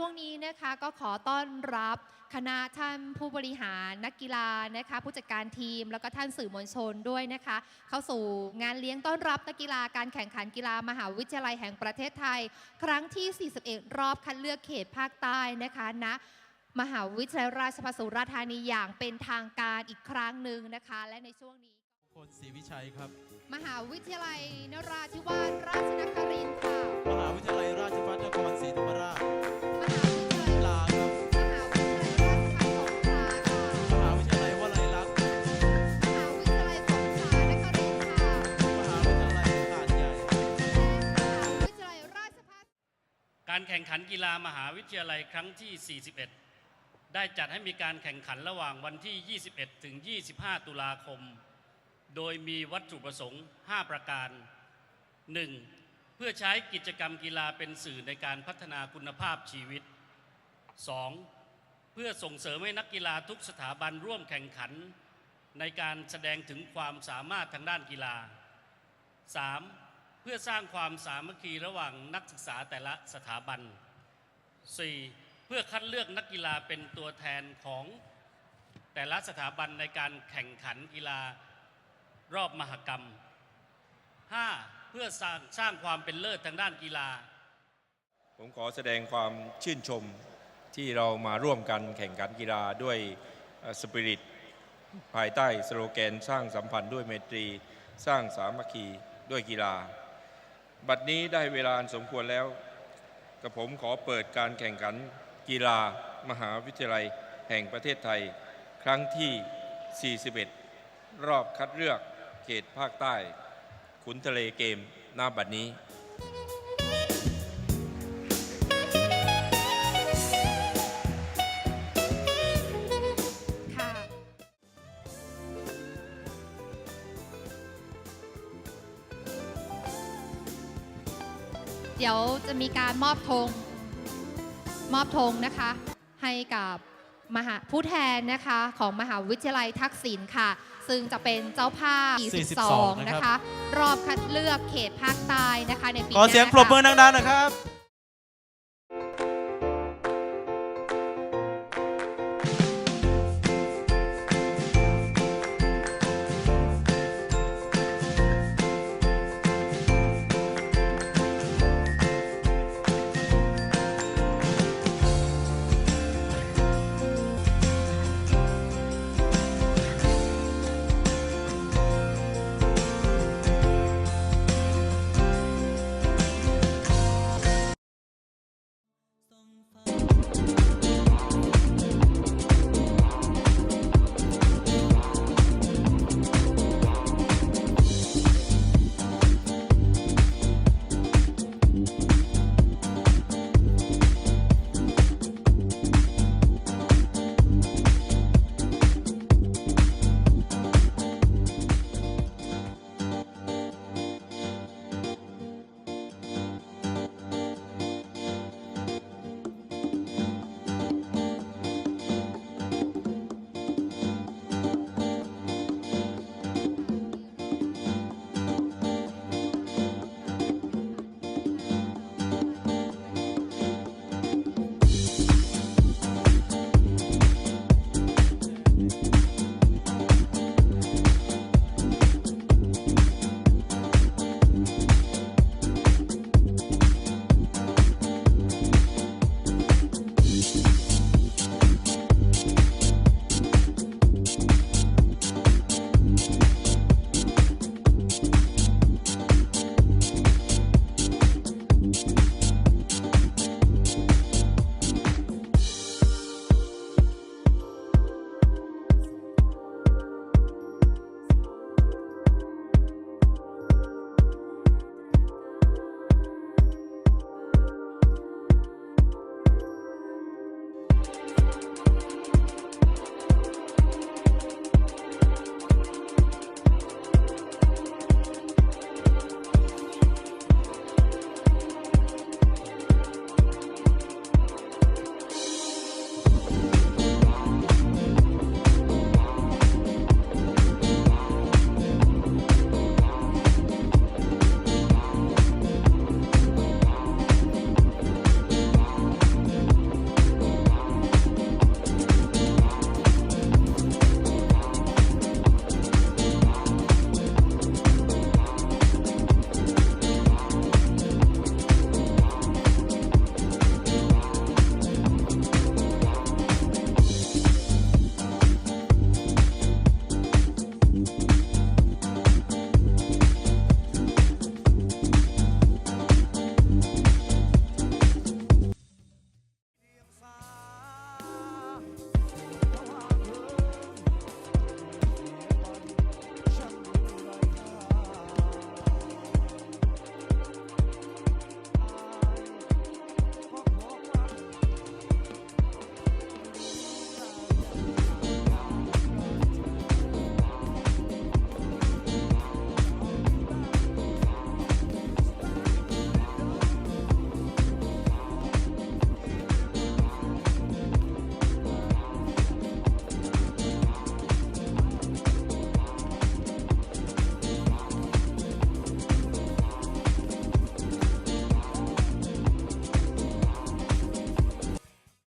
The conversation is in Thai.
ช่วงนี้นะคะก็ขอต้อนรับคณะท่านผู้บริหารนักกีฬานะคะผู้จัดการทีมแล้วก็ท่านสื่อมวลชนด้วยนะคะ เข้าสู่งานเลี้ยงต้อนรับนักกีฬาการแข่งขันกีฬามหาวิทยาลัยแห่งประเทศไทย ครั้งที่ 41 รอบคัดเลือกเขตภาคใต้นะคะณมหาวิทยาลัยราชภัฏสุราษฎร์ธานีอย่างเป็นทางการอีกครั้งหนึ่งนะคะ และในช่วงนี้คนศรีวิชัยครับ มหาวิทยาลัยนราธิวาสราชนครินทร์ค่ะมหาวิทยาลัยราชภัฏนครศรีธรรมราชม การแข่งขันกีฬามหาวิทยาลัยครั้งที่ 41 ได้จัดให้มีการแข่งขันระหว่างวันที่ 21 ถึง 25 ตุลาคม โดยมีวัตถุประสงค์ 5 ประการ 1. เพื่อใช้กิจกรรมกีฬาเป็นสื่อในการพัฒนาคุณภาพชีวิต 2. เพื่อส่งเสริมให้นักกีฬาทุกสถาบันร่วมแข่งขัน ในการแสดงถึงความสามารถทางด้านกีฬา 3. เพื่อสร้างความสามัคคีระหว่างนักศึกษาแต่ละสถาบัน 4. เพื่อคัดเลือกนักกีฬาเป็นตัวแทนของแต่ละสถาบันในการแข่งขันกีฬารอบมหกรรม 5. เพื่อสร้างสร้างความเป็นเลิศทางด้านกีฬา ผมขอแสดงความชื่นชมที่เรามาร่วมกันแข่งขันกีฬาด้วยสปิริตภายใต้สโลแกนสร้างสัมพันธ์ด้วยไมตรี สร้างสามัคคีด้วยกีฬา บัดนี้ได้เวลาสมควรแล้ว กระผมขอเปิดการแข่งขันกีฬามหาวิทยาลัยแห่งประเทศไทย ครั้งที่ 41 รอบคัดเลือกเขตภาคใต้ ขุนทะเลเกมหน้าบัดนี้ เดี๋ยวจะมีการมอบธงมอบธงนะคะ ให้กับมหาผู้แทนนะคะของมหาวิทยาลัยทักษิณค่ะ ซึ่งจะเป็นเจ้าภาพ 42 42 นะคะ รอบคัดเลือกเขตภาคใต้นะคะในปีขอเสียงหน้าปรบมือค่ะดังๆหนะครับ